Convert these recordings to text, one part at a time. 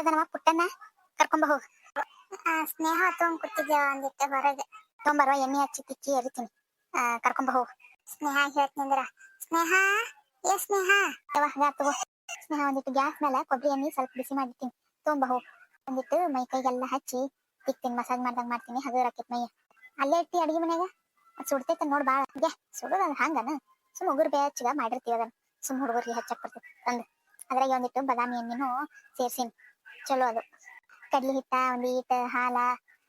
ಎಲ್ಲದನವ ಪುಟ್ಟನ್ನ ಕರ್ಕೊಂಬ ಹೋಗ. ಸ್ನೇಹ ತೊಗೊಂಡ್ ಕೂತಿದ್ಯ ಅಂದಿಟ್ಟ ಹೊರಗೆ. ತೊಗೊಂಬರುವ ಎಣ್ಣೆ ಹಚ್ಚಿ ತಿಕ್ಕಿ ಎರಿತೀನಿ. ಕರ್ಕೊಂಬ ಹೋಗ. ಸ್ನೇಹ ಹೇಳ್ತೀನಿಂದ್ರ ಸ್ನೇಹ, ಏ ಸ್ನೇಹ? ತಗೋ ಸ್ನೇಹ ಒಂದಿಟ್ಟು ಗ್ಯಾಸ್ ಮೇಲೆ ಕೊಬ್ಬರಿ ಎಣ್ಣೆ ಸ್ವಲ್ಪ ಬಿಸಿ ಮಾಡಿರ್ತೀನಿ. ತೊಗೊಂಬ ಹೋಗ. ಒಂದಿಟ್ಟು ಮೈ ಕೈಗೆಲ್ಲ ಹಚ್ಚಿ ತಿಕ್ತೀನಿ, ಮಸಾಜ್ ಮಾಡ್ದಂಗ ಮಾಡ್ತೀನಿ ಹಗುರ ಆಕೈತ್ ಮೈ. ಅಲ್ಲೇ ಇಟ್ಟಿ ಅಡಿಗೆ ಮನ್ಯಾಗ? ಸುಡ್ತೈತೆ ನೋಡ್ ಬಾಳ. ಹಂಗೆ ಸುಡೋದ ಹಂಗನ? ಸುಮ್ ಉಗುರು ಹಚ್ಚಿದ ಮಾಡಿರ್ತೀವಿ ಅದನ್ನ. ಸುಮ್ ಹುಡುಗರಿಗೆ ಹಚ್ಚಕ್ ಬರ್ತೈತಿ ತಂದು. ಅದ್ರಾಗ ಒಂದಿಟ್ಟು ಬಾದಾಮಿ ಎಣ್ಣೆನೂ ಸೇರ್ಸಿನಿ. ಚಲೋ ಅದು. ಕಡ್ಲಿ ಹಿಟ್ಟ ಒಂದೀಟ್ ಹಾಲ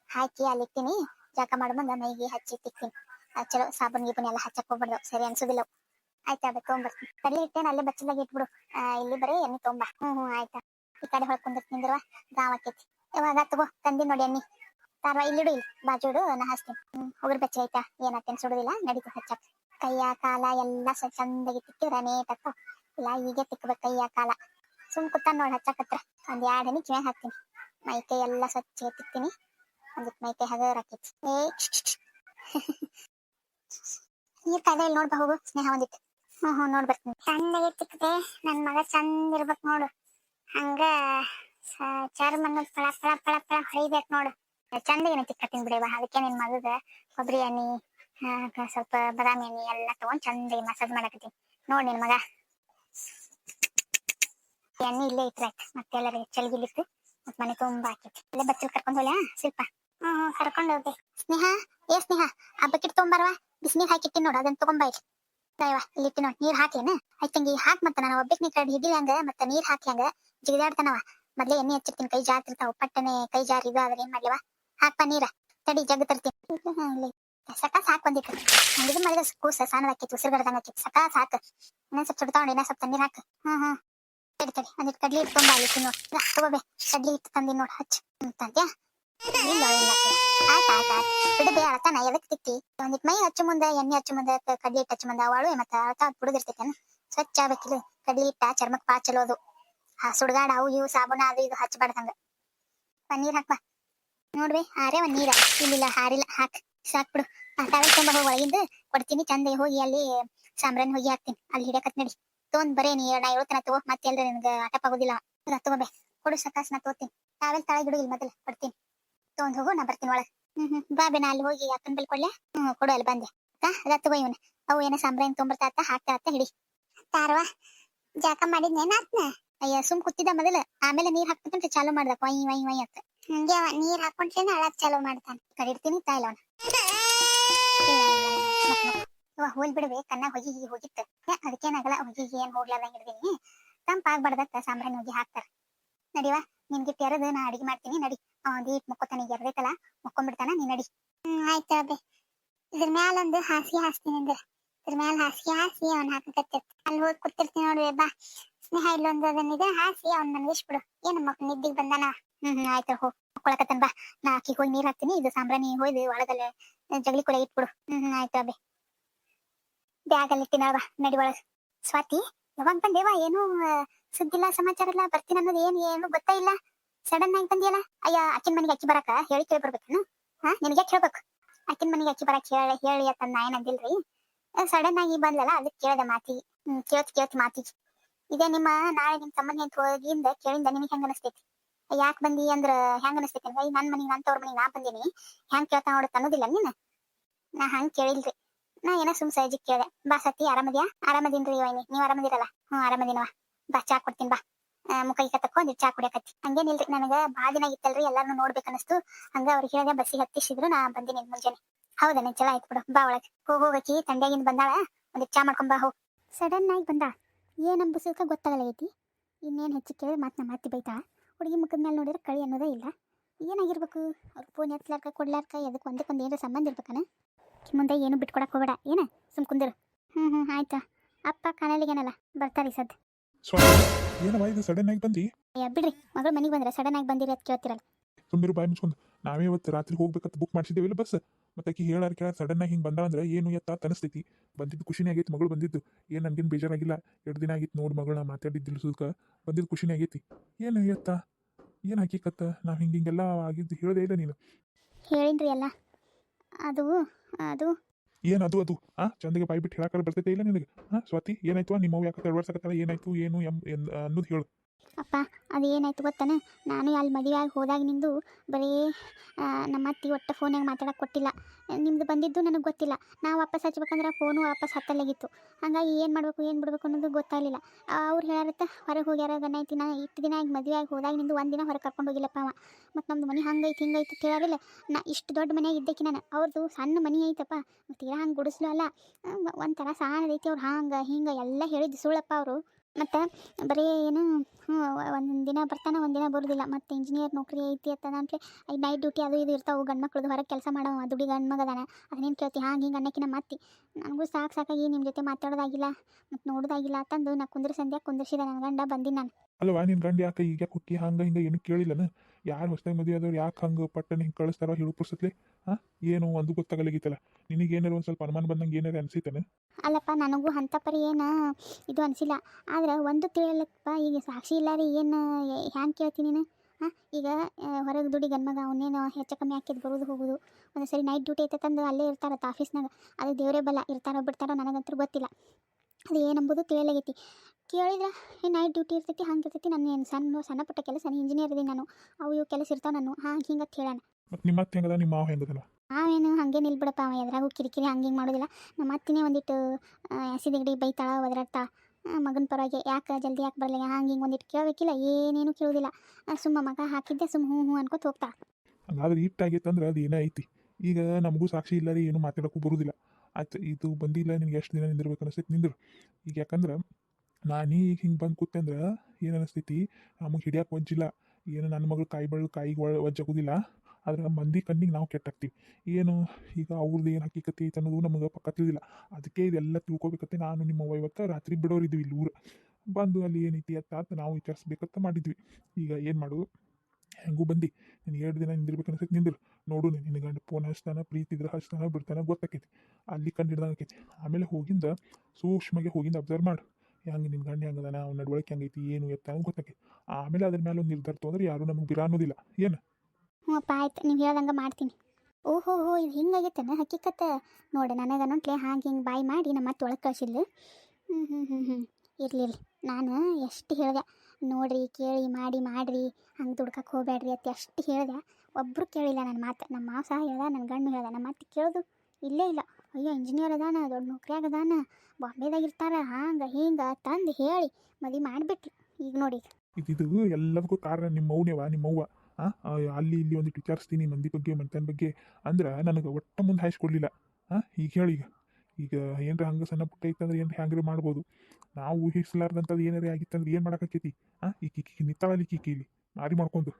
ಹಾಕಿ ಅಲ್ಲಿ ಇಕ್ತೀನಿ ಜಾಕ ಮಾಡ ಬಂದ ಮೈಗೆ ಹಚ್ಚಿ ತಿಕ್ತೀನಿ ಚಲೋ ಸಾಬೂನ್ ಗೀಬನ್ ಎಲ್ಲ ಹಚ್ಚಕ್ ಹೋಗ್ಬಾರ್ದು. ಸರಿ ಅನ್ಸುದಿಲ್ಲ. ಆಯ್ತಾ ಅದು ತೊಗೊಂಬರ್ತೀನಿ ಕಡ್ಲಿ ಹಿಟ್ಟೇನ ಅಲ್ಲೇ ಬಚ್ಚಲಾಗ ಇಟ್ಬಿಡು. ಇಲ್ಲಿ ಬರೀ ಎಣ್ಣೆ ತೊಂಬ ಹ್ಮ್ ಹ್ಮ್, ಆಯ್ತಾ. ಈ ಕಡೆ ಹೊಳ್ಕೊಂಡಿರ್ತಿಂದ್ರವ ಗಾವ್ ಆಕೈತಿ ಇವಾಗ ತಗೋ ತಂದಿ ನೋಡಿ ಎಣ್ಣೆ. ತಾರ್ವ ಇಲ್ಲಿಡು ಇಲ್ಲಿ. ಬಾಜು ಇಡು ನಾ ಹಚ್ತೀನಿ. ಹ್ಮ್, ಉಗುರು ಬೆಚ್ಚ ಆಯ್ತಾ? ಏನಾಗ್ತೇನೆ ಸುಡುದಿಲ್ಲ, ನಡೀತು ಹಚ್ಚಕ್. ಕೈಯ ಕಾಲ ಎಲ್ಲ ಚಂದಾಗಿ ತಿಕ್ಕಿದ್ರೆ ನೇಟ್ ಇಲ್ಲ, ಹೀಗೆ ತಿಕ್ಬೇಕು ಕೈಯ ಕಾಲ. ಸುಮ್ ಕೂತ ನೋಡಿ ಹಚ್ಚಕತ್ರ ಒಂದ್ ಎರಡ್ ಹನಿ ಕಿವ್ಯಾಗ ಹಾಕ್ತೀನಿ. ಮೈ ಕೈ ಎಲ್ಲ ಸ್ವಚ್ಛ ತಿಕ್ತೀನಿ. ಅದಕ್ಕೆ ಮೈ ಕೈ ಹಗರ್ ಹಾಕೈತಿ ಏ ನೀರ್ ಕಾಯ್ದ ಇಲ್ಲಿ ನೋಡ್ಬಾ ಹೋಗು. ಸ್ನೇಹ ನೋಡ್ ಬರ್ತೀನಿ. ಚಂದಾಗಿ ತಿಕ್ಕದೆ ನನ್ ಮಗ ಚಂದ ಇರ್ಬೇಕು ನೋಡು. ಹಂಗ ಚರ್ಮದ್ ಫಳ ಫಳ ಫಳ ಫಳ ಪಳ ಹೊಳಿಬೇಕು ನೋಡು. ಚಂದಗಿನ ತಿಕ್ಕತ್ತೀನಿ ಬಿಡಿವ ಅದಕ್ಕೆ ನಿನ್ ಮಗಗ ಕೊಬ್ಬರಿ ಎಣ್ಣೆ ಸ್ವಲ್ಪ ಬಾದಾಮಿ ಎಣ್ಣೆ ಎಲ್ಲ ತಗೊಂಡ್ ಚಂದಗಿ ಮಸಾಜ್ ಮಾಡಕತ್ತೀನಿ. ನೋಡಿ ನಿನ್ ಮಗ. ಎಣ್ಣೆ ಇಲ್ಲೇ ಇಟ್ರೆ ಮತ್ತೆ ಮತ್ತೆ ಎಲ್ಲರೂ ಚಲ್ಗಿಲಿತ್ತು ಮತ್ ಮನೆ ತುಂಬಾ ಆಕಿತ್ತು ಇಲ್ಲೇ ಬಚ್ಚಲ್ ಕರ್ಕೊಂಡ್ ಹೋಗ್ಲಾ? ಸ್ವಲ್ಪ ಹ್ಮ್ ಕರ್ಕೊಂಡ್ ಹೋಗ್ದೆ ಸ್ನೇಹ ಏ ಸ್ನೇಹ ಆ ಬಕೆಟ್ ತೊಗೊಂಬರ್ವಾ? ಬಿಸಿನೀರ್ ಹಾಕಿಟ್ಟಿ ನೋಡು ಅದನ್ನ ತಗೊಂಬ ಇಲ್ಲಿ. ದಯವ ಇಲ್ಲಿ ಇಟ್ಟಿ ನೋಡಿ ನೀರ್ ಹಾಕೇನ ಆಯ್ತಂಗಿ ಹಾಕ್ ಮತ್ತ ನಾನು ಒಬ್ಬಕ್ಕೆ ನೀ ಕಡೆ ಹಿಡಿಲಿ ಹಂಗ ಮತ್ತ ನೀರ್ ಹಾಕಿ ಹಂಗ ಜಿಗಿದಾಡ್ತಾನವ ಮೊದ್ಲೇ ಎಣ್ಣೆ ಹಚ್ಚಿರ್ತೀನಿ ಕೈ ಜಾರ್ತಿರ್ತಾವ ಪಟ್ಟನೆ ಕೈ ಜಾರಿ ಇದು ಆದ್ರೆ ಏನ್ ಮಾಡ್ಲಿವ? ಹಾಕ್ಪ ನೀರ. ತಡಿ ಜಗ್ ತರ್ತೀನಿ. ಹಾ, ಇಲ್ಲಿ ಸಕ ಸಾಕ್ ಬಂದಿತ್ತು. ಇದು ಮಾಡಿದ ಕೂಸ ಸಣ್ಣದಾಕಿತ್ತು ಉಸಿರು ಬರದಂಗ ಆಕಿತ್ತು ಸಕಾಸ್ ಸಾಕ್ ಇನ್ನೊಂದ್ ಸ್ವಲ್ಪ ಸುಡ್ತಾವ್ ಇನ್ನೊಂದ್ ಸ್ವಲ್ಪ ನೀರ್ ಹಾಕ್. ಹ್ಮ್ ಹ್ಮ್. ತಡಿ ತಡಿ ಒಂದಿಟ್ಟು ಕಡ್ಲಿ ತುಂಬ ಅಲ್ಲಿ ನೋಡಿ ತಗೋಬೇ ಕಡ್ಲಿ ಹಿಟ್ಟು ತಂದಿ ನೋಡಿ, ಹಚ್ಚ ಅಂತಂದ್ಯಾ ಇಲ್ಲ ಇಲ್ಲ. ಆಯ್ತು ಆಯ್ತು ಬಿಡು ಬೇ, ಅಳತಾನ. ಎದಕ್ ತಿಕ್ಕಿ ಒಂದಿಟ್ ಮೈ ಹಚ್ಚು ಮುಂದೆ, ಎಣ್ಣೆ ಹಚ್ಚು ಮುಂದೆ ಕಡ್ಲಿ ಹಿಟ್ಟು ಹಚ್ಚು ಮುಂದೆ ಅವಳು ಮತ್ತೆ ಅಳತಾ ಬಿಡುದಿರ್ತೈತೇನು ಸ್ವಚ್ಛ ಆಗ್ಬೇಕಿಲ್ಲ ಕಡ್ಲಿ ಹಿಟ್ಟ, ಚರ್ಮಕ್ ಪಾ ಚಲೋ ಅದು. ಆ ಸುಡ್ಗಾಡ, ಅವು ಇವು, ಸಾಬೂನ, ಅದು ಇದು ಹಚ್ಚಬಾರ್ದಂಗ ಪನ್ನೀರ್ ಹಾಕ್ಬಾ ನೋಡ್ರಿ ಹಾರೇ ಒಂದ್ ನೀರ. ಇಲ್ಲಿಲ್ಲ ಹಾರಿಲ್ಲ. ಹಾಕ್. ಸಾಕ್ ಬಿಡು. ಆ ತಾವೇ ತುಂಬ ಹೋಗಿ, ಒಳಗಿಂದ ಕೊಡ್ತೀನಿ. ಚಂದ ಹೋಗಿ ಅಲ್ಲಿ ಸಾಂಬ್ರಾಣಿ ಹೋಗಿ ಹಾಕ್ತೀನಿ. ಅಲ್ಲಿ ಹಿಡಿಯಕತ್ ನಡಿ. ತೊಗೊಂಡ್ ಬರೇ ನೀ ನಾ ಹೇಳ್ತೇನೆ ತಗೋ ಮತ್ತೆ ಎಲ್ರಿ ನಿನ್ಗೆ ಆಟಪ್ ಆಗೋದಿಲ್ಲ. ಅದ ತಗೋಬೇ ಕೊಡು ಸಕಾಸ್ ನಾ ತಗೋತೀನಿ ಟವೆಲ್ ತಳಗಿಡು ಇಲ್ಲಿ ಮೊದಲು ಕೊಡ್ತೀನಿ ತೊಗೊಂಡ್ ಹೋಗು ನಾ ಬರ್ತೀನಿ ಒಳಗೆ. ಹ್ಮ್ ಹ್ಮ್. ಬಾ ಬೇ ನಾ ಅಲ್ಲಿ ಹೋಗಿ ಅಕ್ಕನ ಬಲ್ ಕೊಡ್ಲೆ. ಹ್ಮ್ ಕೊಡು ಅಲ್ಲಿ ಬಂದೆ. ಅದ ತಗೋ ಇವನ್. ಅವು ಏನ ಸಾಂಬ್ರ ಸಾಂಬ್ರಾಣಿ ತೊಂಬರ್ತಾತ ಹಾಕ್ತಾತ ಹಿಡಿ. ತಾರವಾ ಜಾಕ ಮಾಡಿದ್ನೇನಾತ್ನ ಅಯ್ಯ ಸುಮ್ ಕುತ್ತಿದ ಮೊದಲ. ಆಮೇಲೆ ನೀರ್ ಹಾಕ್ತಂತ ಚಾಲು ಮಾಡ್ದ ವೈ ವೈ ವೈ ಅಂತ. ಹಂಗೆ ನೀರ್ ಹಾಕೊಂಡ್ಲೇನೆ ಅಳಕ್ ಚಾಲು ಮಾಡ್ತಾನೆ. ಕಡಿಡ್ತೀನಿ ತಾಯಿಲ್ಲ ಅವನ ಹೋಲ್ ಬಿಡುವೆ ಕಣ್ಣ ಹೊಗಿ ಹೋಗಿತ್ತು. ಏ, ಅದಕ್ಕೇನಾಗಲ್ಲ ಹೊಗಿ ಏನ್ ಹೋಗ್ಲಾರ್ದಂಗ ಹಿಡ್ದೀನಿ. ತಂಪಾಗ್ಬಾರ್ದತ್ತ ಸಾಂಬ್ರಾಣಿ ಹೋಗಿ ಹಾಕ್ತಾರ. ನಡಿವಾ ನಿನ್ಗೆ ತೆರದು ನಾ ಅಡಿಗೆ ಮಾಡ್ತೀನಿ ನಡಿ. ಅವ ದೀಪ್ ಮುಕ್ಕೋತಾನ ಎರ್ದೈತಲ್ಲ ಮುಕ್ಕೊಂಡ್ಬಿಡ್ತಾನ ನೀ ನಡಿ. ಹ್ಮ್ ಆಯ್ತು ಇದರ ಇದ್ರ ಮ್ಯಾಲ ಒಂದು ಹಾಸಿಗೆ ಹಾಸ್ತೀನಿ ಅಂದ್ರೆ ಇದ್ರ ಮ್ಯಾಲ ಹಾಸಿಗೆ ಹಾಸಿ ಅವನ್ ಹಾಕಕತ್ತಿರ್ತ ಅಲ್ಲಿ ಹೋಗಿ ಕೂತಿರ್ತೀನಿ ನೋಡ್ರಿ ಬಾ. ಸ್ನೇಹ ಇಲ್ಲೊಂದು ಅದನ್ನಿದೆ ಹಾಸಿ ಅವ್ನ್ ನನ್ಗೆ ಇಷ್ಬಿಡು ಏನು ಮಕ್ ನಿದ್ದಿಗೆ ಬಂದಾನ? ಹ್ಮ್ ಹ್ಮ್ ಆಯ್ತು ಹೋಗ್. ಮಕ್ಕೊಳಕತ್ತನ್ ಬಾ. ನಾ ಆಕಿ ಹೋಗಿ ನೀರ್ ಹಾಕ್ತೀನಿ ಇದು ಸಾಂಬ್ರಾಣಿ ಹೋಯ್ದು ಒಳಗಲ್ಲೇ ಜಗಲಿ ಕೊಳೆ ಇಟ್ಬಿಡು. ಹ್ಮ್ ಹ್ಮ್ ಆಯ್ತು ಅಬೆ ಬ್ಯಾಗ್ ಅಲ್ಲಿ ನಡಿ ಒಳಗ. ಸ್ವಾತಿ, ಯಾವಾಗ ಬಂದೇವ ಏನು ಸುದ್ದಿ ಇಲ್ಲ ಸಮಾಚಾರ ಇಲ್ಲ, ಬರ್ತೀನಿ ಅನ್ನೋದು ಏನು ಏನು ಗೊತ್ತಾ ಇಲ್ಲ? ಸಡನ್ ಆಗಿ ಬಂದಿಯಲ್ಲ? ಅಯ್ಯ, ಅಕ್ಕಿನ ಮನೆಗೆ ಅಕ್ಕಿ ಬರಕ ಹೇಳಿ ಕೇಳಿ ಬರ್ಬೇಕೇನು ಹಾ, ನಿನಗೆ ಹೇಳ್ಬೇಕು? ಅಕ್ಕಿನ ಮನೆಗೆ ಅಕ್ಕಿ ಬರಕ್ ಹೇಳಿ ಹೇಳಿ ಅಂತ ನಾ ಏನಂದಿಲ್ರಿ ಸಡನ್ ಆಗಿ ಬಂದ್ಲಲ್ಲ ಅದಕ್ಕೆ ಕೇಳ್ದೆ ಮಾತಿ. ಹ್ಮ್, ಕೇಳ್ತಿ ಕೇಳ್ತಿ ಮಾತಿ. ಇದೇ ನಿಮ್ಮ, ನಾಳೆ ನಿಮ್ ತಮ್ಮನ ಹೆಂಗ್ ಹೋಗಿಂದ ಕೇಳಿಂದ ನಿಮ್ಗೆ ಹೆಂಗ ಅನಸ್ತೈತಿ? ಯಾಕೆ ಬಂದಿ ಅಂದ್ರ ಹೆಂಗ ಅನಸ್ತೈತಿ ನನ್ ಮನೆಗೆ ನನ್ ತವ್ರ ನಾ ಬಂದೀನಿ. ಹೆಂಗ್ ಕೇಳ್ತಾ ನೋಡುತ್ತ ಅನ್ನೋದಿಲ್ಲ ನೀನ್? ನಾ ಹಂಗ್ ಕೇಳಿಲ್ರಿ. ನಾ ಏನೋ ಸುಮ್ ಸಹಜ ಕೇಳಿದೆ. ಬಾ ಸತಿ, ಆರಾಮದ್ಯಾ? ಆರಾಮದಿನ್ರಿ ವೈನಿ. ನೀವ್ ಆರಾಮದಿರಲ್ಲ? ಹ್ಮ್ ಆರಾಮದಿನವ ಬಾ, ಚಾ ಕೊಡ್ತೀನಿ, ಬಾ. ಮುಖ ಈಗ ತಕ್ಕೊಂಡ್ ಚಾ ಕುಡಿಯಕತ್ತಿ. ಹಂಗೇನಿಲ್ರಿ, ನನಗ ಬಾ ದಿನ ಆಗಿತ್ತಲ್ರಿ ಎಲ್ಲಾರು ನೋಡ್ಬೇಕ ಅನಸ್ತು ಹಂಗ ಅವ್ರಿಗೆ ಹೇಳಿದೆ ಬಸ್ಸಿಗೆ ಹತ್ತಿಸಿದ್ರು, ನಾ ಬಂದಿನಿ ಮುಂಜಾನೆ. ಹೌದಾ ಚಲೋ ಆಯ್ತು ಬಿಡು. ಬಾ ಒಳಗೆ. ಹೋಗ್ ಹೋಗಕಿ, ತಂಡ್ಯಾಗಿಂದ ಬಂದಾಳ. ಒಂದ್ ಚಾ ಮಾಡ್ಕೊಂಡ್ ಬಾ ಹೋಗ್ ಸಡನ್ ಆಗಿ ಬಂದ. ಏನ್ ಅಂಬಿಸಕ ಗೊತ್ತಾಗಲ್ಲ ಐತಿ ಇನ್ನೇನ್ ಹೆಚ್ಚು ಕೇಳಿ ಮಾತ್ ನಾ ಮಾತಿ ಬೈತಾ ಹುಡುಗಿ ಮುಖದ ಮೇಲೆ ನೋಡಿದ್ರೆ ಕಳಿ ಅನ್ನೋದೇ ಇಲ್ಲ. ಏನಾಗಿರ್ಬೇಕು? ಅವ್ರ ಫೋನ್ ಎತ್ಲಾರ್ಕ, ಕೊಡ್ಲಾರ್ಕ ಅದಕ್ಕೆ ಒಂದಕ್ಕೊಂದು ಏನಾರ ಸಂಬಂಧ ಇರ್ಬೇಕನ? ಮುಂದೆ ಏನು ಬಿಟ್ಕೊಡಕ್ಕೆ ಹೋಗಬೇಡ. ಏನ? ಸುಮ್ ಕುಂದಿರು. ಹ್ಮ್ ಹ್ಮ್ ಆಯ್ತಾ. ಅಪ್ಪ ಕಾನಲಿಗೇನಲ್ಲ ಬರ್ತಾರಿ ಸದ್ ಏನವ ಇದು ಸಡನ್ ಆಗಿ ಬಂದಿ? ಅಯ್ಯ ಬಿಡ್ರಿ. ಮಗಳು ಮನೆಗೆ ಬಂದ್ರೆ ಸಡನ್ ಆಗಿ ಬಂದಿರಿ ಅಂತ ಕೇಳ್ತಿರಲ್ಲ. ತುಂಬಿರು ಬಾಯಿ ಮುಚ್ಕೊಂಡು. ನಾವೇ ಇವತ್ತು ರಾತ್ರಿ ಹೋಗ್ಬೇಕಂತ ಬುಕ್ ಮಾಡಿಸಿದ್ದೇವಿಲ್ಲ ಬಸ್ ಮತ್ತೆ ಆಕಿ ಹೇಳಾರ ಕೇಳ ಸಡನ್ ಆಗಿ ಹಿಂಗೆ ಬಂದ ಅಂದ್ರೆ ಏನು ಎತ್ತ ತನಿಸ್ತೈತಿ ಬಂದಿದ್ದು ಖುಷಿನೇ ಆಗೈತಿ ಮಗಳು ಬಂದಿದ್ದು. ಏನು ನನಗೇನು ಬೇಜಾರಾಗಿಲ್ಲ. ಎರಡು ದಿನ ಆಗಿತ್ತು ನೋಡಿ ಮಗಳನ್ನ ಮಾತಾಡಿದ್ದಿಲ್ಲ ಸುಲ್ಕ ಬಂದಿದ್ದು ಖುಷಿನೇ ಆಗೈತಿ. ಏನು ಎತ್ತ? ಏನು ಹಾಕಿಕತ್ತ ನಾವು ಹಿಂಗೆ ಹಿಂಗೆಲ್ಲ ಆಗಿದ್ದು ಹೇಳದೇ ಇಲ್ಲ ನೀನು. ಹೇಳಿನ್ರಿ ಎಲ್ಲ. ಅದು ಅದು. ಏನದು ಅದು ಆ, ಚಂದಗೆ ಬಾಯಿ ಬಿಟ್ಟು ಹೇಳಕ್ಕಾರ ಬರ್ತೈತೆ ಇಲ್ಲ ನಿನಗೆ? ಸ್ವಾತಿ, ಏನಾಯ್ತು? ನಿಮ್ಮ ಯಾಕೆ ತಡವರ್ಸಕತ್ತಾರ ಏನಾಯ್ತು? ಏನು ಎಂ ಅನ್ನೋದು ಹೇಳು. ಅಪ್ಪ, ಅದು ಏನಾಯ್ತು ಗೊತ್ತನ? ನಾನು ಅಲ್ಲಿ ಮದುವೆ ಆಗಿ ಹೋದಾಗಿನಿಂದು ಬರೀ ನಮ್ಮ ಅತ್ತಿ ಒಟ್ಟು ಫೋನ್ಯಾಗ ಮಾತಾಡಕ್ಕೆ ಕೊಟ್ಟಿಲ್ಲ. ನಿಮ್ದು ಬಂದಿದ್ದು ನನಗೆ ಗೊತ್ತಿಲ್ಲ. ನಾವು ವಾಪಸ್ ಹಚ್ಬೇಕಂದ್ರೆ ಫೋನು ವಾಪಸ್ ಹತ್ತಲಾಗಿತ್ತು ಹಾಗಾಗಿ ಏನು ಮಾಡಬೇಕು, ಏನು ಬಿಡಬೇಕು ಅನ್ನೋದು ಗೊತ್ತಾಗಲಿಲ್ಲ. ಅವ್ರು ಹೇಳಾರತ್ತ, ಹೊರಗೆ ಹೋಗ್ಯಾರ ಐತಿ ನಾನು ಇಷ್ಟು ದಿನ ಆಗಿ ಮದುವೆ ಆಗಿ ಹೋದಾಗಿನಿಂದ ಒಂದು ದಿನ ಹೊರಗೆ ಕರ್ಕೊಂಡು ಹೋಗಿಲ್ಲಪ್ಪ ಅವ. ಮತ್ತು ನಮ್ದು ಮನೆ ಹಂಗೈತಿ, ಹಿಂಗೈತಿ ಕೇಳಾರಿಲ್ಲ ನಾ ಇಷ್ಟು ದೊಡ್ಡ ಮನೆಯಾಗ ಇದ್ದಕ್ಕೆ ನಾನು ಅವ್ರದ್ದು ಸಣ್ಣ ಮನೆ ಐತಪ್ಪ. ತೀರಾ ಹಂಗೆ ಗುಡಿಸ್ಲು ಅಲ್ಲ. ಒಂಥರ ಸಣ್ಣದೈತಿ ಅವ್ರು ಹಂಗೆ, ಹಿಂಗೆ ಎಲ್ಲ ಹೇಳಿದ್ದು ಸುಳ್ಳಪ್ಪ ಅವರು. ಮತ್ತು ಬರೀ ಏನು ಒಂದು ದಿನ ಬರ್ತಾನೆ, ಒಂದು ದಿನ ಬರೋದಿಲ್ಲ. ಮತ್ತು ಇಂಜಿನಿಯರ್ ನೌಕರಿ ಐತಿ ಅಂತ ಅಂತಲೇ ಐದು ನೈಟ್ ಡ್ಯೂಟಿ ಅದು ಇದು ಇರ್ತಾವೆ, ಗಂಡು ಮಕ್ಳದ್ದು ಹೊರಗೆ ಕೆಲಸ ಮಾಡವ ದುಡಿ ಗಂಡು ಮಗದಾನೆ ಅದಾನ. ಅದನ್ನೇನು ಕೇಳ್ತಿ? ಹಾಂಗೆ ಹಿಂಗೆ ಅನ್ನಕ್ಕಿನ ಮತ್ತಿ. ನನಗೂ ಸಾಕು ಸಾಕಾಗಿ ನಿಮ್ಮ ಜೊತೆ ಮಾತಾಡೋದಾಗಿಲ್ಲ, ಮತ್ತು ನೋಡೋದಾಗಿಲ್ಲ. ಅಂತಂದು ನಾ ಕುಂದ್ರ ಸಂಧ್ಯಾ ಕುಂದ್ರಿಸಿದೆ ನನ್ನ ಗಂಡ, ಬಂದಿನಿ ನಾನು. ಅಲ್ವಾ ನಿನ್ನ ಗಂಡ ಯಾಕೆ ಈಗ ಕುಕ್ಕಿ ಹಂಗೆ ಹಿಂಗೆ ಏನು ಕೇಳಿಲ್ಲನ? ಯಾರು ಹೊಸ್ತಾಗಿ ಮದುವೆ ಆದವ್ರು, ಯಾಕೆ ಹಂಗೆ ಪಟ್ಟನ ಹಿಂಗೆ ಕಳಿಸ್ತಾರೋ ಹಿಡು ಪುರ್ಸತ್ಲೆ. ಹಾಂ? ಏನು ಒಂದು ಗೊತ್ತಾಗಲಿಗಿತ್ತಲ್ಲ ನಿನಗೆ ಏನಾರು ಒಂದು ಸ್ವಲ್ಪ ಅನುಮಾನ ಬಂದಂಗೆ ಏನಾರು ಅನಿಸಿತಾನೆ? ಅಲ್ಲಪ್ಪ, ನನಗೂ ಅಂಥ ಪರಿ ಏನು ಇದು ಅನಿಸಿಲ್ಲ. ಆದ್ರೆ ಒಂದು ತಿಳಿಯಲ್ಲಪ್ಪ ಈಗ ಸಾಕ್ಷಿ ಇಲ್ಲ ರೀ ಏನು ಹ್ಯಾಂಗೆ ಕೇಳ್ತೀನಿ ನಾನು? ಹಾಂ? ಈಗ ಹೊರಗೆ ದುಡಿ ಗನ್ಮಗ ಅವನೇನು ಹೆಚ್ಚು ಕಮ್ಮಿ ಹಾಕಿದ್ದು ಬರೋದು ಹೋಗೋದು. ಒಂದು ಸರಿ ನೈಟ್ ಡ್ಯೂಟಿ ಐತೆ, ತಂದು ಅಲ್ಲೇ ಇರ್ತಾರತ್ತ ಆಫೀಸ್ನಾಗ ಅದು ದೇವರೇ ಬಲ, ಇರ್ತಾರೋ ಬಿಡ್ತಾರೋ ನನಗಂತೂ ಗೊತ್ತಿಲ್ಲ. ಅದು ಏನಂಬುದು ತಿಳಿಯಲಾಗೈತಿ. ಕೇಳಿದ್ರೆ ನೈಟ್ ಡ್ಯೂಟಿ ಇರ್ತೈತಿ ಹಂಗೆ ಇರ್ತೈತಿ ನನ್ನ ಏನು ಸಣ್ಣ ಸಣ್ಣ ಪುಟ್ಟ ಕೆಲಸ ಇಂಜಿನಿಯರ್ ಇದೀನಿ ನಾನು. ಅವು ಇವು ಕೆಲಸ ಇರ್ತಾವೆ ನಾನು. ಹಾಂ ಹಿಂಗೆ ಅಂತ ಹೇಳೋಣ. ಮತ್ತು ನಿಮ್ಮ ಅತ್ತೆ ಹೆಂಗದ? ನಿಮ್ಮ ಮಾವ ಹೆಂಗದಲ್ಲ ಅವೇನು ಹಾಗೆ ನಿಲ್ಬಿಡಪ್ಪ ಅವ ಎದ್ರಾಗೂ ಕಿರಿಕಿರಿ ಹಂಗೆ ಹಿಂಗೆ ಮಾಡೋದಿಲ್ಲ. ನಮ್ಮ ಅತ್ತಿನೇ ಒಂದಿಟ್ಟು ಹಸಿದಿಗಡಿ ಬೈತಾಳ ಒದರಾಡ್ತಾ. ಮಗನ ಪರವಾಗಿ ಯಾಕೆ ಜಲ್ದಿ ಯಾಕೆ ಬರಲಿಲ್ಲ ಹಂಗೆ ಹಿಂಗೆ ಒಂದಿಟ್ಟು ಕೇಳಬೇಕಿಲ್ಲ ಏನೇನು ಕೇಳೋದಿಲ್ಲ. ಸುಮ್ಮ ಮಗ ಹಾಕಿದ್ದೆ ಸುಮ್ಮ ಹ್ಞೂ ಹ್ಞೂ ಅನ್ಕೋತ ಹೋಗ್ತಾ. ಹಂಗಾದ್ರೆ ಇಟ್ಟಾಗಿತ್ತಂದ್ರೆ ಅದು ಏನೇ ಐತಿ. ಈಗ ನಮಗೂ ಸಾಕ್ಷಿ ಇಲ್ಲ ರೀ ಏನು ಮಾತಾಡೋಕ್ಕೂ ಬರೋದಿಲ್ಲ. ಆಯ್ತು, ಇದು ಬಂದಿಲ್ಲ, ನಿನಗೆ ಎಷ್ಟು ದಿನ ನಿಂದಿರ್ಬೇಕು ಅನಿಸ್ತೈತಿ ನಿಂದ್ರು. ಈಗ ಯಾಕಂದ್ರೆ ನಾನು ಈಗ ಹಿಂಗೆ ಬಂದು ಕೂತಂದ್ರೆ ಏನು ಅನಿಸ್ತೈತಿ? ನಮಗೆ ಹಿಡಿಯಕ್ಕೆ ವಜ್ಜಿಲ್ಲ. ಏನು ನನ್ನ ಮಗಳು ಕಾಯಿ ಬಳ್ಳು ಕಾಯಿಗೆ ಒಳ ಒಜ್ಜಾಗೋದಿಲ್ಲ ಆದ್ರೆ ಮಂದಿ ಕಣ್ಣಿಗೆ ನಾವು ಕೆಟ್ಟಾಗ್ತೀವಿ ಏನು ಈಗ ಅವ್ರದ್ದು ಏನು ಹಕ್ಕಿಕತಿ ಐತೆ ಅನ್ನೋದು ನಮಗೆ ಪಕ್ಕ ತಿಳಿದಿಲ್ಲ. ಅದಕ್ಕೆ ಇದೆಲ್ಲ ತಿಳ್ಕೊಬೇಕತ್ತೆ ನಾನು ನಿಮ್ಮ ಇವತ್ತು ರಾತ್ರಿ ಬಿಡೋರಿದ್ವಿ ಇಲ್ಲಿ ಊರು. ಬಂದು ಅಲ್ಲಿ ಏನೈತಿ ಅತ್ತ ಅಂತ ನಾವು ವಿಚಾರಿಸ್ಬೇಕಂತ ಮಾಡಿದ್ವಿ. ಈಗ ಏನು ಮಾಡೋದು? ಹೆಂಗೂ ಬಂದು? ನೀನು ಎರಡು ದಿನ ನಿಂದಿರ್ಬೇಕು ನಿಂದಿರು. ನೋಡು ನಿನ್ನ ಗಂಡ ಫೋನ್ ಹಚ್ತಾನ, ಪ್ರೀತಿ ಇದ್ರೆ ಹಚ್ತಾನ, ಬಿಡ್ತಾನ ಗೊತ್ತಾಕೈತಿ. ಅಲ್ಲಿ ಕಂಡು ಹಿಡ್ದಂಗೆ ಆಮೇಲೆ ಹೋಗಿಂದ ಸೂಕ್ಷ್ಮಗೆ ಹೋಗಿಂದ ಅಬ್ಸರ್ವ್ ಮಾಡು. ಹೆಂಗೆ ನಿನ್ನ ಗಂಡ ಹೆಂಗದಾನ ಅವ್ನ ನಡವಳಿಕೆ ಹೆಂಗೈತಿ, ಏನು ಎತ್ತ ಅನ್ನೋದು ಗೊತ್ತಾಕೈತಿ. ಆಮೇಲೆ ಅದ್ರ ಮೇಲೆ ಒಂದು ನಿರ್ಧಾರ ತೊಗೊಂಡ್ರೆ ಯಾರು ನಮಗೆ ಬಿರ ಅನ್ನೋದಿಲ್ಲ. ಏನು? ಹ್ಞೂ ಆಯ್ತು. ನೀವು ಹೇಳ್ದಂಗೆ ಮಾಡ್ತೀನಿ. ಓಹೋ, ಹೋ, ಇದು ಹಿಂಗಾಗೈತನ ಹಕ್ಕಿಕತ್ತ ನೋಡಿ, ನನಗೆ ಅನ್ನೋಟ್ಲೆ ಹಾಂಗೆ ಹಿಂಗೆ ಬಾಯಿ ಮಾಡಿ ನಮ್ಮ ಮತ್ತೆ ಒಳಗೆ ಕಳ್ಸಿದ್ಲು. ಹ್ಞೂ ಹ್ಞೂ ಹ್ಞೂ ಹ್ಞೂ ಇರಲಿ. ನಾನು ಎಷ್ಟು ಹೇಳಿದೆ. ನೋಡ್ರಿ, ಕೇಳಿ, ಮಾಡಿ, ಮಾಡ್ರಿ, ಹಂಗೆ ದುಡ್ಕಕ್ಕೆ ಹೋಗ್ಬೇಡ್ರಿ ಅಂತ ಎಷ್ಟು ಹೇಳಿದೆ. ಒಬ್ಬರು ಕೇಳಿಲ್ಲ ನನ್ನ ಮಾತು ನಮ್ಮ ಮಾವ ಸಹ ಹೇಳ್ದ ನನ್ನ ಗಂಡು ಹೇಳ್ದ ನಮ್ಮ ಮಾತು ಕೇಳೋದು, ಇಲ್ಲೇ ಇಲ್ಲ. ಅಯ್ಯೋ ಇಂಜಿನಿಯರ್ ಅದಾನ, ದೊಡ್ಡ ನೌಕರಿಯಾಗ ಅದಾನ, ಬಾಂಬೆದಾಗ ಇರ್ತಾರ, ಹಂಗೆ, ಹಿಂಗೆ ತಂದು ಹೇಳಿ ಮದುವೆ ಮಾಡಿಬಿಟ್ರು. ಈಗ ನೋಡಿ ಇದಿದು ಎಲ್ಲದಕ್ಕೂ ಕಾರಣ ನಿಮ್ಮ ಮೌನ್ಯವ ನಿಮ್ಮ ಅವ್ವ? ಅಲ್ಲಿ ಇಲ್ಲಿ ಒಂದಿಟ್ಟು ವಿಚಾರಿಸ್ತೀನಿ ಮಂದಿ ಬಗ್ಗೆ ಮಂತನ ಬಗ್ಗೆ. ಅಂದ್ರೆ ನನಗೆ ಒಟ್ಟ ಮುಂದೆ ಹಾಯಿಸ್ಕೊಡ್ಲಿಲ್ಲ ಹಾಂ ಈಗ ಹೇಳಿ ಈಗ. ಈಗ ಏನ್ರ ಹಂಗೆ ಸಣ್ಣ ಪುಟ್ಟ ಐತಂದ್ರೆ ಏನು ಹ್ಯಾಂಗ್ರೆ ಮಾಡ್ಬೋದು. ನಾವು ಊಹಿಸ್ಲಾರ್ದಂಥದ್ದು ಏನಾರೇ ಆಗಿತ್ತಂದ್ರೆ ಏನು ಮಾಡೋಕ್ಕಾಕೈತಿ ಹಾಂ ಈ ಕಿಕ್ಕಿ ನಿತ್ತಾಳಲ್ಲಿ ಕಿಕ್ಕಿಲಿ ಮಾರಿ ಮಾಡ್ಕೊಂಡು.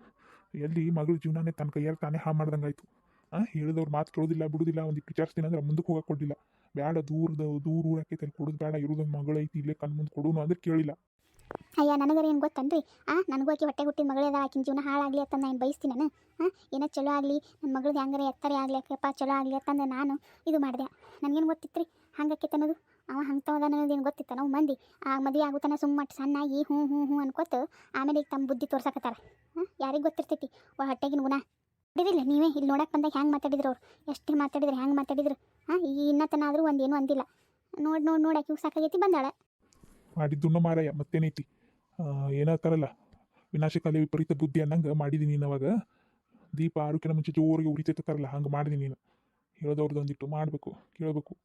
ಎಲ್ಲಿ ಮಗಳ ಜೀವನನೇ ತನ್ನ ಕೈಯಲ್ಲಿ ತಾನೇ ಹಾ ಮಾಡ್ದಂಗೆ ಆಯಿತು ಹಾಂ ಹೇಳಿದವ್ರು ಮಾತು ಕೇಳೋದಿಲ್ಲ, ಬಿಡೋದಿಲ್ಲ, ಒಂದು ವಿಚಾರಿಸ್ತೀನಿ ಅಂದ್ರೆ ಮುಂದಕ್ಕೆ ಹೋಗಕ್ಕೆ ಕೊಡಲಿಲ್ಲ. ಬೇಡ ದೂರದ, ದೂರ ಊರಾಕೈತೆ ಅಲ್ಲಿ ಕೊಡೋದು ಬೇಡ ಇರೋದು ಮಗಳು ಐತಿ, ಇಲ್ಲೇ ಕಣ್ಣು ಮುಂದೆ ಕೊಡೋನು ಅಂದ್ರೆ ಕೇಳಿಲ್ಲ. ಅಯ್ಯ, ನನಗರ ಏನು ಗೊತ್ತನ್ರಿ? ಆ, ನನಗೂ ಆಕಿ ಹೊಟ್ಟೆ ಹುಟ್ಟಿದ ಅದ ಆಕಿನ ಜೀವನ ಹಾಳಾಗಲಿ ಅಂತ ನಾನು ಬಯಸ್ತೀನಿ ನಾನು. ಹಾಂ ಏನೋ ಚಲೋ ಆಗಲಿ ನನ್ನ ಮಗಳದ್ದು ಹೆಂಗಾರ ಎತ್ತರೇ ಆಗಲಿ, ಅಕ್ಕಪ್ಪ ಚಲೋ ಆಗಲಿ ಅಂತಂದು ನಾನು ಇದು ಮಾಡಿದೆ. ನನಗೇನು ಗೊತ್ತಿತ್ತು ರೀ ಹಂಗಾಕೈತೆ ಅನ್ನೋದು. ಅವ ಹಂಗೆ ತಗೋದ ಅನ್ನೋದು ಏನು ಗೊತ್ತಿತ್ತು? ನಾವು ಮಂದಿ. ಆ ಮದುವೆ ಆಗುತ್ತಾನ ಸುಮ್ಮಟ್ಟು ಸಣ್ಣಾಗಿ ಹ್ಞೂ ಹ್ಞೂ ಹ್ಞೂ ಅನ್ಕೋತ ಆಮೇಲೆ ಈಗ ತಮ್ಮ ಬುದ್ಧಿ ತೋರ್ಸಕತ್ತಾರ. ಹಾಂ? ಯಾರಿಗೆ ಗೊತ್ತಿರ್ತೈತಿ? ಒ ಹೊಟ್ಟೆಗಿನ ಗುಣ. ಬಿಡಿದಿಲ್ಲ ನೀವೇ? ಇಲ್ಲಿ ನೋಡಕ್ಕೆ ಬಂದಾಗ ಹೆಂಗೆ ಮಾತಾಡಿದ್ರು ಅವ್ರು? ಎಷ್ಟು ಮಾತಾಡಿದ್ರು ಹೆಂಗೆ ಮಾತಾಡಿದ್ರು? ಹಾಂ? ಈಗ ಇನ್ನತನ ಆದರೂ ಒಂದೇನು ಅಂದಿಲ್ಲ. ನೋಡಿ ನೋಡಿ ನೋಡಿ ಇವು ಸಾಕಾಗೈತಿ ಬಂದಾಳ. ಮಾಡಿದ್ದು ಮಾರಯ್ಯ ಮತ್ತೇನೈತಿ? ಏನಾಗ್ತಾರಲ್ಲ? ವಿನಾಶಕಾಲಿ ವಿಪರೀತ ಬುದ್ಧಿ ಅನ್ನಂಗೆ ಮಾಡಿದೀನಿ ನೀನು ಅವಾಗ. ದೀಪ ಆರೋಗ್ಯನ ಮುಂಚೆ ಜೋರಿಗೆ ಉರಿತೈತಾರಲ್ಲ ಹಂಗೆ ಮಾಡಿದೀನಿ ನೀನು. ಹೇಳೋದವ್ರದ್ದು ಒಂದಿಟ್ಟು ಮಾಡಬೇಕು, ಕೇಳಬೇಕು.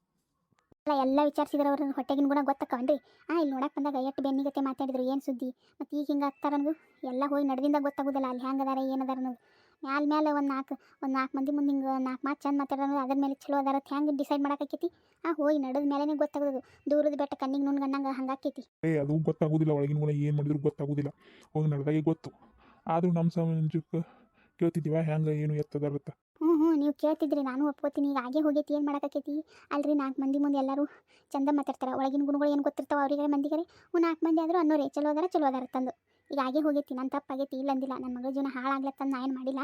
ಅಲ್ಲ, ಎಲ್ಲ ವಿಚಾರಿಸಿದ್ರೆ ಅವ್ರನ್ನ ಹೊಟ್ಟೆಗಿನ ಗುಣ ಗೊತ್ತಕ್ಕವನ್ರಿ ಆ ಇಲ್ಲಿ ನೋಡಕ್ಕೆ ಬಂದಾಗ ಎಷ್ಟು ಬೆನ್ನಿಗತ್ತೆ ಮಾತಾಡಿದ್ರು, ಏನು ಸುದ್ದಿ? ಮತ್ತೆ ಈಗ ಹಿಂಗೆ ಆಗ್ತಾರ ಅನ್ನೋದು ಎಲ್ಲ ಹೋಗಿ ನಡೆದಿಂದ ಗೊತ್ತಾಗೋದಿಲ್ಲ, ಅಲ್ಲಿ ಹೆಂಗೆ ಅದಾರ ಏನದಾರ ಅನ್ನೋದು. ಮ್ಯಾಲ ಮೇಲೆ ಒಂದು ನಾಲ್ಕು ಒಂದು ನಾಲ್ಕು ಮಂದಿ ಮುಂದೆ ಹಿಂಗೆ ನಾಲ್ಕು ಮಾತು ಚಂದ ಮಾತಾಡೋದು ಅದ್ರ ಮೇಲೆ ಚಲೋ ಅದಾರ ಹೆಂಗೆ ಡಿಸೈಡ್ ಮಾಡಾಕೈತಿ ಆ, ಹೋಗಿ ನಡೆದ ಮೇಲೇ ಗೊತ್ತಾಗೋದು. ದೂರದ ಬೆಟ್ಟ ಕಣ್ಣಿಗೆ ನುಣ್ಗನ್ನಂಗೆ ಹಂಗಾಕೈತಿ ಏ, ಅದು ಗೊತ್ತಾಗೋದಿಲ್ಲ, ಒಳಗಿನ ಗುಣ ಏನು ಮಾಡಿದ್ರು ಗೊತ್ತಾಗೋದಿಲ್ಲ. ಹೋಗಿ ನಡೆದಾಗೆ ಗೊತ್ತು. ಆದರೂ ನಮ್ಮ ಸಮಾಜಕ್ಕೆ ಕೇಳ್ತಿದ್ದೀವ? ಹೆಂಗೆ ಏನು ಎತ್ತದಾರತ್ತ ಹ್ಞೂ ಹ್ಞೂ ನೀವು ಕೇಳ್ತಿದ್ರಿ ನಾನು ಒಪ್ಕೋತೀನಿ. ಈಗ ಆಗೇ ಹೋಗೈತಿ ಏನು ಮಾಡೋಕ್ಕೈತಿ ಅಲ್ರಿ ನಾಲ್ಕು ಮಂದಿ ಮುಂದೆ ಎಲ್ಲರೂ ಚಂದ ಮಾತಾಡ್ತಾರೆ. ಒಳಗಿನ ಗುಣಗಳು ಏನು ಗೊತ್ತಿರ್ತಾವೆ ಅವ್ರಿಗೆ ಮಂದಿಗೆ ಹ್ಞೂ ನಾಲ್ಕು ಮಂದಿ ಆದರೂ ಅನ್ನೋರೇ ಚಲೋ ಅದಾರ ಚಲೋ ಅದಾರ ತಂದು. ಈಗ ಆಗೇ ಹೋಗೈತಿ ನನ್ನ ತಪ್ಪಾಗೈತಿ ಇಲ್ಲ ಅಂದಿಲ್ಲ. ನನ್ನ ಮಗಳ ಜೀವನ ಹಾಳಾಗ್ಲತ್ತಂದು ನಾ ಏನು ಮಾಡಿಲ್ಲ.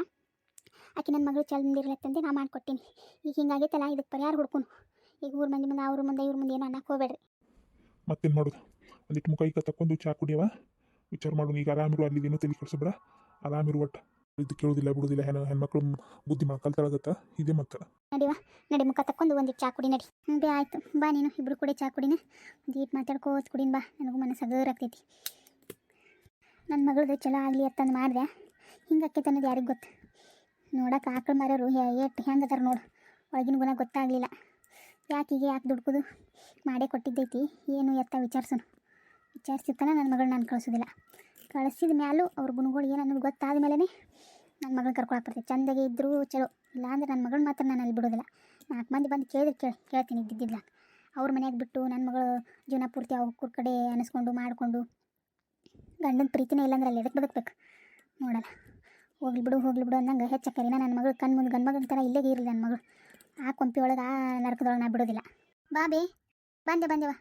ಆಕೆ ನನ್ನ ಮಗಳು ಚಂದಿರ್ಲತ್ತಂದು ನಾ ಮಾಡ್ಕೊಟ್ಟೀನಿ. ಈಗ ಹಿಂಗಾಗೈತಲ್ಲ ಇದಕ್ಕೆ ಪರಿಹಾರ ಹುಡ್ಕೊನು ಈಗ ಊರ ಮಂದಿ ಮುಂದೆ ಅವ್ರ ಮುಂದೆ ಇವ್ರ ಮುಂದೆ ಏನು ಅನ್ನಕ್ಕೆ ಹೋಗ್ಬೇಡ್ರಿ. ಮತ್ತೇನು ಮಾಡೋದು? ಒಂದಿಟ್ಟು ಮುಖ ಈಗ ತಕ್ಕೊಂಡು ಚಾ ಕುಡಿಯವ? ವಿಚಾರ ಮಾಡೋಣ. ಈಗ ಆರಾಮಿರು ಅಲ್ಲಿ ಏನೂ ತಲೆ ಕೆಡಿಸ್ಬೇಡ. ಆರಾಮಿರು ಒಟ್ಟು. ಇದು ಕೇಳೋದಿಲ್ಲ, ಬಿಡೋದಿಲ್ಲ. ಹೆಣ, ಹೆಣ್ಮಕ್ಳು ಬುದ್ಧಿ ಮಕ್ಕಳ್ತಾಳಗತ್ತ ಇದೇ ಮಕ್ಕಳ ನಡಿವಾ ನಡಿ ಮುಖ ತಕ್ಕೊಂಡು ಒಂದಿಟ್ಟು ಚಾ ಕುಡಿ, ನಡಿ. ಹ್ಞೂ ಬೇ, ಆಯಿತು. ಬಾ ನೀನು, ಇಬ್ರು ಕೂಡ ಚಾ ಕುಡಿನ. ಒಂದೀಟ್ ಮಾತಾಡ್ಕೋತ ಕುಡಿನ ಬಾ. ನನಗೂ ಮನಸ್ಸು ಆಗ್ತೈತಿ. ನನ್ನ ಮಗಳದು ಚಲೋ ಆಗಲಿ ಅಂತಂದು ಮಾಡಿದೆ. ಹಿಂಗೆ ಆಕೈತೆ ಅನ್ನೋದು ಯಾರಿಗೆ ಗೊತ್ತು? ನೋಡಕ್ಕೆ ಆಕಳು ಮಾರೋರು ಎಷ್ಟು ಹೆಂಗೆ ಅದಾರ ನೋಡು. ಒಳಗಿನ ಗುಣ ಗೊತ್ತಾಗಲಿಲ್ಲ. ಯಾಕೀಗೆ ಯಾಕೆ ದುಡ್ಕೋದು? ಮಾಡೇ ಕೊಟ್ಟಿದ್ದೈತಿ. ಏನು ಎತ್ತ ವಿಚಾರಿಸೋನು. ವಿಚಾರಿಸಿರ್ತಾನೆ ನನ್ನ ಮಗಳು ನಾನು ಕಳಿಸೋದಿಲ್ಲ. ಕಳಿಸಿದ ಮ್ಯಾಲೂ ಅವ್ರ ಗುಣಗಳು ಏನು ಅನ್ನೋದು ಗೊತ್ತಾದ ಮೇಲೇ ನನ್ನ ಮಗಳು ಕರ್ಕೊಳಕ್ಕೆ ಬರ್ತೈತೆ. ಚಂದಗೆ ಇದ್ದರೂ ಚಲೋ. ಇಲ್ಲಾಂದ್ರೆ ನನ್ನ ಮಗಳು ಮಾತ್ರ ನಾನು ಅಲ್ಲಿ ಬಿಡೋದಿಲ್ಲ. ನಾಲ್ಕು ಮಂದಿ ಬಂದು ಕೇಳಿದ್ರೆ ಕೇಳಿ, ಕೇಳ್ತೀನಿ ಇದ್ದಿದ್ದಿಲ್ಲ ಅವ್ರ ಮನ್ಯಾಗ ಬಿಟ್ಟು ನನ್ನ ಮಗಳು ಜೀವನ ಪೂರ್ತಿ ಅವ್ರ ಕಡೆ ಅನಿಸ್ಕೊಂಡು ಮಾಡಿಕೊಂಡು ಗಂಡನ ಪ್ರೀತಿನೇ ಇಲ್ಲಾಂದ್ರೆ ಅಲ್ಲಿ ಎದಕ್ಕೆ ಬದುಕಬೇಕು? ನೋಡಲ್ಲ. ಹೋಗ್ಲಿ ಬಿಡು ಹೋಗ್ಲಿ ಬಿಡು ಅಂದಂಗೆ ಹೆಚ್ಚಕ್ಕರಿನ ನನ್ನ ಮಗಳು ಕಣ್ಣು ಮುಂದೆ ಗಂಡು ಮಗನ ಥರ ಇಲ್ಲೇ ಇರಲಿ ನನ್ನ ಮಗಳು. ಆ ಕೊಂಪಿ ಒಳಗೆ ಆ ನರಕದೊಳಗೆ ನಾ ಬಿಡೋದಿಲ್ಲ. ಬಾಬಿ ಬಂದೆ ಬಂದೆವ